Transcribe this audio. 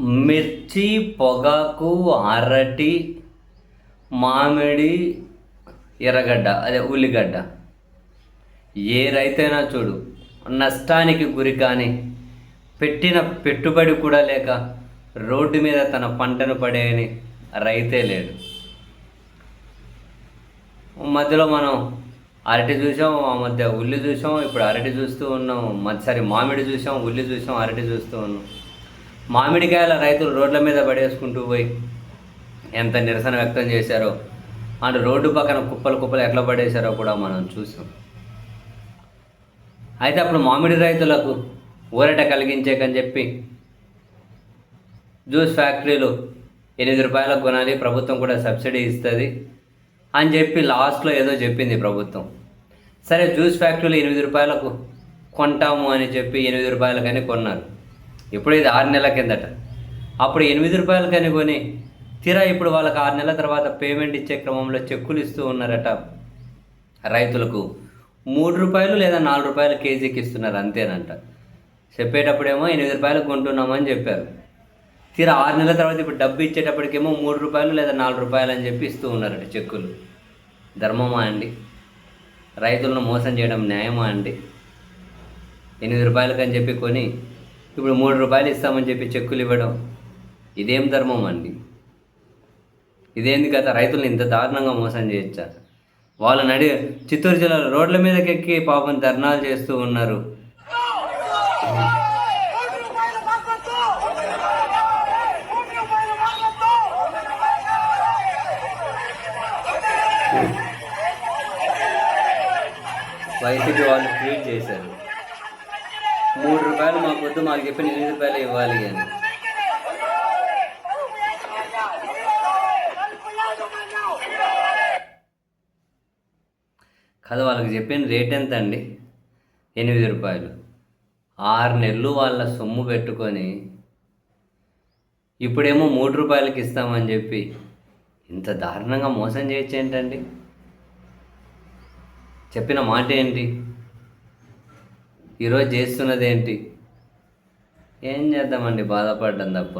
మిర్చి పొగాకు అరటి మామిడి ఎర్రగడ్డ అదే ఉల్లిగడ్డ. ఏ రైతైనా చూడు నష్టానికి గురి కానీ పెట్టిన పెట్టుబడి కూడా లేక రోడ్డు మీద తన పంటను పడేయని రైతే లేడు. మధ్యలో మనం అరటి చూసాం ఆ మధ్య ఉల్లి చూసాం ఇప్పుడు అరటి చూస్తూ ఉన్నాం మధ్యసారి మామిడి చూసాం ఉల్లి చూసాం అరటి చూస్తూ ఉన్నాం. మామిడికాయల రైతులు రోడ్ల మీద పడేసుకుంటూ పోయి ఎంత నిరసన వ్యక్తం చేశారో అండ్ రోడ్డు పక్కన కుప్పలు కుప్పలు ఎట్లా పడేశారో కూడా మనం చూసాం. అయితే అప్పుడు మామిడి రైతులకు ఊరట కలిగించేకని చెప్పి జ్యూస్ ఫ్యాక్టరీలు ఎనిమిది రూపాయలకు కొనాలి ప్రభుత్వం కూడా సబ్సిడీ ఇస్తుంది అని చెప్పి లాస్ట్లో ఏదో చెప్పింది ప్రభుత్వం. సరే జ్యూస్ ఫ్యాక్టరీలు ఎనిమిది రూపాయలకు కొంటాము అని చెప్పి ఎనిమిది రూపాయలకని కొన్నారు. ఇప్పుడు ఇది ఆరు నెలల కిందట అప్పుడు ఎనిమిది రూపాయలు కనుగొని తీరా ఇప్పుడు వాళ్ళకి ఆరు నెలల తర్వాత పేమెంట్ ఇచ్చే క్రమంలో చెక్కులు ఇస్తూ ఉన్నారట. రైతులకు మూడు రూపాయలు లేదా నాలుగు రూపాయలు కేజీకి ఇస్తున్నారు అంతేనంట. చెప్పేటప్పుడేమో ఎనిమిది రూపాయలు కొంటున్నామని చెప్పారు. తీరా ఆరు నెలల తర్వాత ఇప్పుడు డబ్బు ఇచ్చేటప్పటికేమో మూడు రూపాయలు లేదా నాలుగు రూపాయలు అని చెప్పి ఇస్తూ ఉన్నారట చెక్కులు. ధర్మమా అండి? రైతులను మోసం చేయడం న్యాయమా అండి? ఎనిమిది రూపాయలకి అని చెప్పి కొని ఇప్పుడు మూడు రూపాయలు ఇస్తామని చెప్పి చెక్కులు ఇవ్వడం ఇదేం ధర్మం అండి? ఇదేంది కదా రైతులను ఇంత దారుణంగా మోసం చేయొచ్చా? వాళ్ళు నడి చిత్తూరు జిల్లాలో రోడ్ల మీదకి ఎక్కి పాపం ధర్నాలు చేస్తూ ఉన్నారు. వైసీపీ వాళ్ళు ట్వీట్ చేశారు. మూడు రూపాయలు మాకు వద్దు మాకు చెప్పిన ఎనిమిది రూపాయలు ఇవ్వాలి అని. కదా వాళ్ళకి చెప్పిన రేట్ ఎంత అండి ఎనిమిది రూపాయలు. ఆరు నెలలు వాళ్ళ సొమ్ము పెట్టుకొని ఇప్పుడేమో మూడు రూపాయలకి ఇస్తామని చెప్పి ఇంత దారుణంగా మోసం చేయొచ్చు ఏంటండి? చెప్పిన మాట ఏంటి? ఈరోజు చేస్తున్నది ఏంటి ఏం చేద్దామండి? బాధపడ్డం తప్ప.